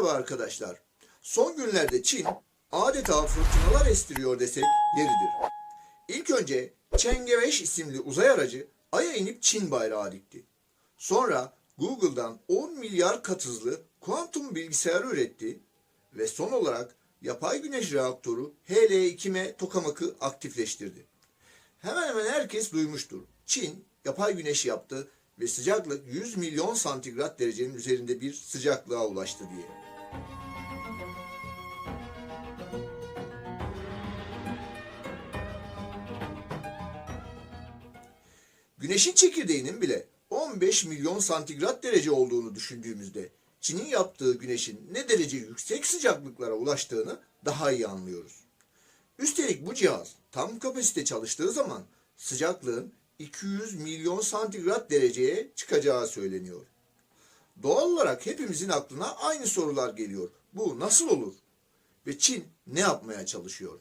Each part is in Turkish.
Merhaba arkadaşlar. Son günlerde Çin adeta fırtınalar estiriyor desek yeridir. İlk önce 5 isimli uzay aracı Ay'a inip Çin bayrağı dikti. Sonra Google'dan 10 milyar kat hızlı kuantum bilgisayarı üretti ve son olarak yapay güneş reaktörü HL2M tokamakı aktifleştirdi. Hemen hemen herkes duymuştur. Çin yapay güneş yaptı ve sıcaklık 100 milyon santigrat derecenin üzerinde bir sıcaklığa ulaştı diye. Güneşin çekirdeğinin bile 15 milyon santigrat derece olduğunu düşündüğümüzde Çin'in yaptığı güneşin ne derece yüksek sıcaklıklara ulaştığını daha iyi anlıyoruz. Üstelik bu cihaz tam kapasite çalıştığı zaman sıcaklığın 200 milyon santigrat dereceye çıkacağı söyleniyor. Doğal olarak hepimizin aklına aynı sorular geliyor. Bu nasıl olur? Ve Çin ne yapmaya çalışıyor?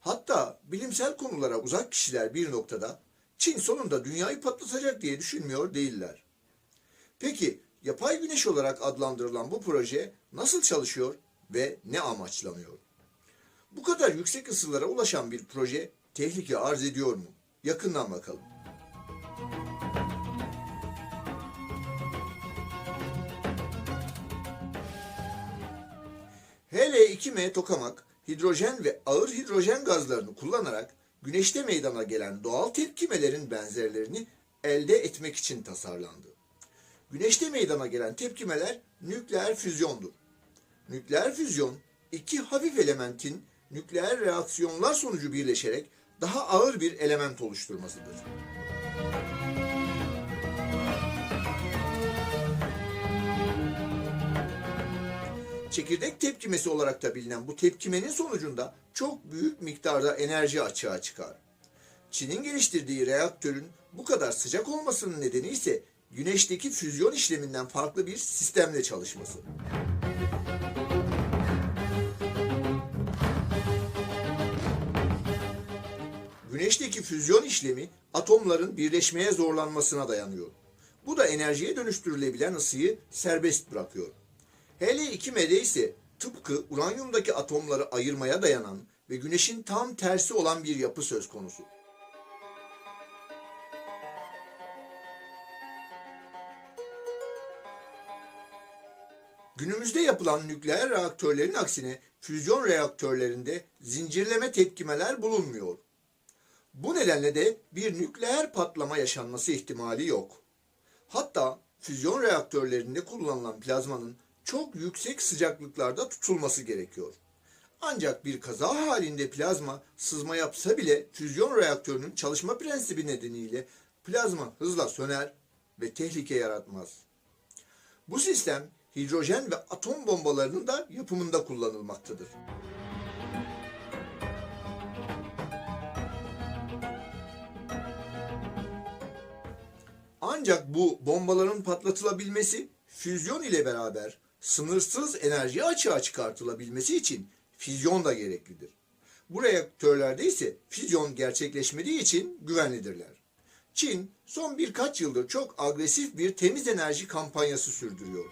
Hatta bilimsel konulara uzak kişiler bir noktada Çin sonunda dünyayı patlatacak diye düşünmüyor değiller. Peki yapay güneş olarak adlandırılan bu proje nasıl çalışıyor ve ne amaçlanıyor? Bu kadar yüksek ısılara ulaşan bir proje tehlike arz ediyor mu? Yakından bakalım. HL2M tokamak hidrojen ve ağır hidrojen gazlarını kullanarak güneşte meydana gelen doğal tepkimelerin benzerlerini elde etmek için tasarlandı. Güneşte meydana gelen tepkimeler nükleer füzyondur. Nükleer füzyon iki hafif elementin nükleer reaksiyonlar sonucu birleşerek daha ağır bir element oluşturmasıdır. Çekirdek tepkimesi olarak da bilinen bu tepkimenin sonucunda çok büyük miktarda enerji açığa çıkar. Çin'in geliştirdiği reaktörün bu kadar sıcak olmasının nedeni ise güneşteki füzyon işleminden farklı bir sistemle çalışması. Güneşteki füzyon işlemi atomların birleşmeye zorlanmasına dayanıyor. Bu da enerjiye dönüştürülebilen ısıyı serbest bırakıyor. Heli-2M'de ise tıpkı uranyumdaki atomları ayırmaya dayanan ve güneşin tam tersi olan bir yapı söz konusu. Günümüzde yapılan nükleer reaktörlerin aksine füzyon reaktörlerinde zincirleme tepkimeler bulunmuyor. Bu nedenle de bir nükleer patlama yaşanması ihtimali yok. Hatta füzyon reaktörlerinde kullanılan plazmanın çok yüksek sıcaklıklarda tutulması gerekiyor. Ancak bir kaza halinde plazma sızma yapsa bile füzyon reaktörünün çalışma prensibi nedeniyle plazma hızla söner ve tehlike yaratmaz. Bu sistem hidrojen ve atom bombalarının da yapımında kullanılmaktadır. Ancak bu bombaların patlatılabilmesi füzyon ile beraber sınırsız enerji açığa çıkartılabilmesi için füzyon da gereklidir. Bu reaktörlerde ise füzyon gerçekleşmediği için güvenlidirler. Çin son birkaç yıldır çok agresif bir temiz enerji kampanyası sürdürüyor.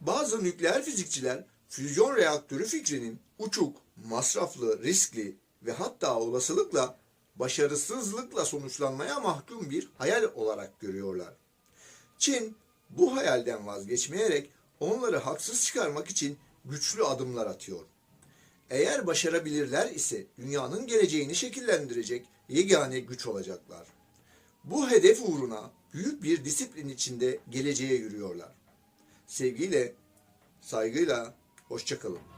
Bazı nükleer fizikçiler füzyon reaktörü fikrinin uçuk, masraflı, riskli ve hatta olasılıkla başarısızlıkla sonuçlanmaya mahkum bir hayal olarak görüyorlar. Çin bu hayalden vazgeçmeyerek onları haksız çıkarmak için güçlü adımlar atıyor. Eğer başarabilirler ise dünyanın geleceğini şekillendirecek yegane güç olacaklar. Bu hedef uğruna büyük bir disiplin içinde geleceğe yürüyorlar. Sevgiyle, saygıyla, hoşçakalın.